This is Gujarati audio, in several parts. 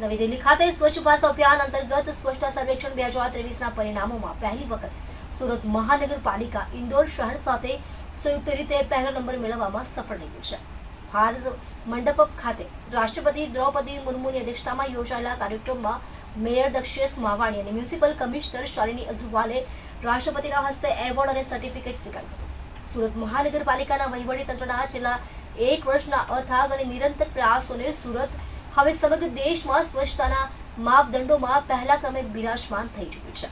નવી દિલ્હી ખાતે સ્વચ્છ ભારત અભિયાન અંતર્ગત સ્વચ્છતા સર્વેક્ષણ બે હજાર ત્રેવીસના પરિણામોમાં પહેલી વખત સુરત મહાનગરપાલિકા ઇન્દોર શહેર સાથે સંયુક્ત રીતે પહેલો નંબર મેળવવામાં સફળ રહ્યું છે. ભારત મંડપક ખાતે રાષ્ટ્રપતિ દ્રૌપદી મુર્મુની અધ્યક્ષતામાં યોજાયેલા કાર્યક્રમમાં મેયર દક્ષેશ માવાણી અને મ્યુનિસિપલ કમિશનર શાલિની અગ્રવાલે રાષ્ટ્રપતિના હસ્તે એવોર્ડ અને સર્ટિફિકેટ સ્વીકાર્યું હતું. સુરત મહાનગરપાલિકાના વહીવટી તંત્રના છેલ્લા એક વર્ષના અથાગ અને નિરંતર પ્રયાસોને સુરત હવે સમગ્ર દેશમાં સ્વચ્છતાના માપદંડોમાં પહેલા ક્રમે બિરાજમાન થઈ ચૂક્યું છે.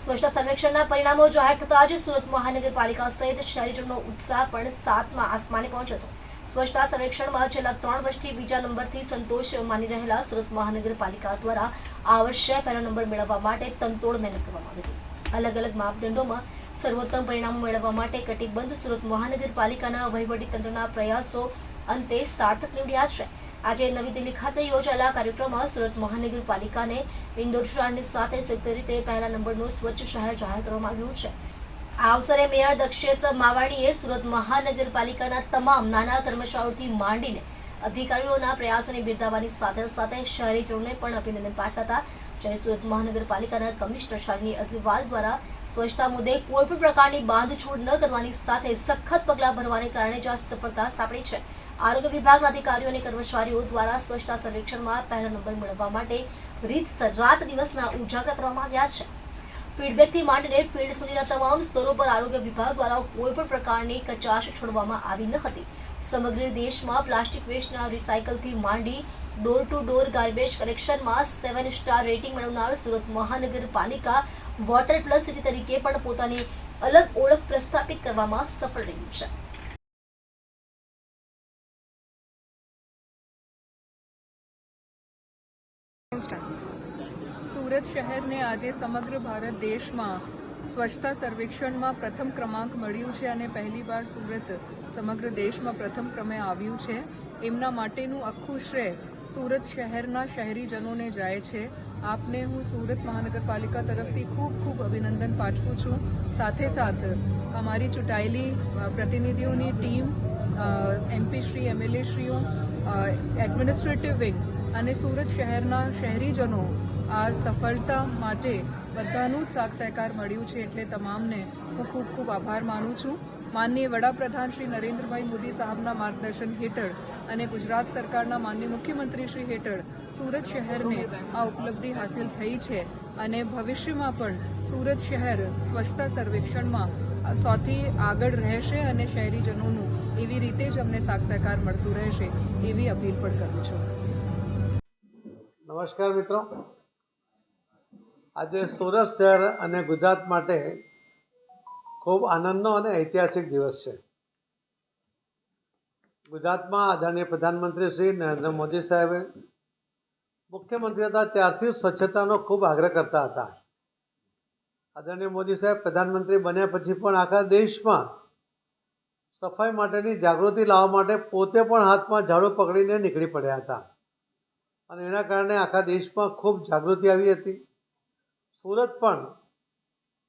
સ્વચ્છતા સર્વેક્ષણના પરિણામો જાહેર થતા જ સુરત મહાનગરપાલિકા સહિત શહેરીજનો ઉત્સાહ પણ સાતમા આસમાને પહોંચ્યો હતો. સ્વચ્છતા સર્વેક્ષણમાં છેલ્લા ત્રણ વર્ષથી બીજા નંબરથી સંતોષ માની રહેલા સુરત મહાનગરપાલિકા દ્વારા આ વર્ષે પહેલો નંબર મેળવવા માટે તંતોડ મહેનત કરવામાં આવી હતી. અલગ અલગ માપદંડોમાં સર્વોત્તમ પરિણામો મેળવવા માટે કટિબદ્ધ સુરત મહાનગરપાલિકાના વહીવટીતંત્રના પ્રયાસો અંતે સાર્થક નીવડ્યા છે. આજે નવી દિલ્હી ખાતે યોજાયેલા કાર્યક્રમમાં સુરત મહાનગરપાલિકાને ઇન્દોર શહેરની સાથે સંયુક્ત રીતે પહેલા નંબરનું સ્વચ્છ શહેર જાહેર કરવામાં આવ્યું છે. આ અવસરે મેયર દક્ષેશ માવાણીએ સુરત મહાનગરપાલિકાના તમામ નાના કર્મચારીઓથી માંડીને અધિકારીઓના પ્રયાસોને બિરદાવવાની સાથે સાથે શહેરીજનોને પણ અભિનંદન પાઠવતા જ્યારે સુરત મહાનગરપાલિકાના કમિશનર શાલિની અગ્રવાલ દ્વારા સ્વચ્છતા મુદ્દે કોઈ પણ પ્રકારની બાંધછોડ ન કરવાની સાથે સખત પગલાં ભરવાને કારણે જ આ સફળતા સાંપડી છે. આરોગ્ય વિભાગના અધિકારીઓ અને કર્મચારીઓ દ્વારા સ્વચ્છતા સર્વેક્ષણમાં પહેલો નંબર મેળવવા માટે રીતસર રાત દિવસના ઉજાગરા કરવામાં આવ્યા છે. ફીડબેકથી માંડીને ફિલ્ડ સુધીના તમામ સ્તરો પર આરોગ્ય વિભાગ દ્વારા કોઈ પણ પ્રકારની કચાશ છોડવામાં આવી ન હતી. સમગ્ર દેશમાં પ્લાસ્ટિક વેસ્ટના રિસાયકલથી માંડી ડોર ટુ ડોર ગાર્બેજ કલેક્શનમાં સેવન સ્ટાર રેટિંગ મેળવનાર સુરત મહાનગરપાલિકા વોટર પ્લસ સિટી તરીકે પણ પોતાની અલગ ઓળખ પ્રસ્થાપિત કરવામાં સફળ રહ્યું છે. સુરત શહેરને આજે સમગ્ર ભારત દેશમાં સ્વચ્છતા સર્વેક્ષણમાં પ્રથમ ક્રમાંક મળ્યું છે અને પહેલીવાર સુરત સમગ્ર દેશમાં પ્રથમ ક્રમે આવ્યું છે. એમના માટેનું આખું શ્રેય સુરત શહેરના શહેરીજનોને જાય છે. આપને હું સુરત મહાનગરપાલિકા તરફથી ખૂબ ખૂબ અભિનંદન પાઠવું છું. સાથે સાથ અમારી ચૂંટાયેલી પ્રતિનિધિઓની ટીમ એમપી શ્રી, એમએલએ શ્રીઓ એડમિનિસ્ટ્રેટિવ વિંગ અને સુરત શહેરના શહેરીજનો આ સફળતા માટે બધાનું જ સાથ સહકાર મળ્યું છે એટલે તમામને હું ખૂબ ખૂબ આભાર માનું છું. માનનીય વડાપ્રધાન શ્રી નરેન્દ્રભાઈ મોદી સાહેબના માર્ગદર્શન હેઠળ અને ગુજરાત સરકારના માનનીય મુખ્યમંત્રી શ્રી હેઠળ સુરત શહેરને આ ઉપલબ્ધિ હાંસિલ થઈ છે અને ભવિષ્યમાં પણ સુરત શહેર સ્વચ્છતા સર્વેક્ષણમાં સૌથી આગળ રહેશે અને શહેરીજનોનું એવી રીતે જ અમને સાક્ષાકાર મળતું રહેશે એવી અપીલ પણ કરું છું. નમસ્કાર મિત્રો. આજે સુરત શહેર અને ગુજરાત માટે ખૂબ આનંદનો અને ઐતિહાસિક દિવસ છે. ગુજરાતમાં આદરણીય પ્રધાનમંત્રી શ્રી નરેન્દ્ર મોદી સાહેબે મુખ્યમંત્રી હતા ત્યારથી સ્વચ્છતાનો ખૂબ આગ્રહ કરતા હતા. આદરણીય મોદી સાહેબ પ્રધાનમંત્રી બન્યા પછી પણ આખા દેશમાં સફાઈ માટેની જાગૃતિ લાવવા માટે પોતે પણ હાથમાં ઝાડુ પકડીને નીકળી પડ્યા હતા. અને એના કારણે આખા દેશમાં ખૂબ જાગૃતિ આવી હતી. સુરત પણ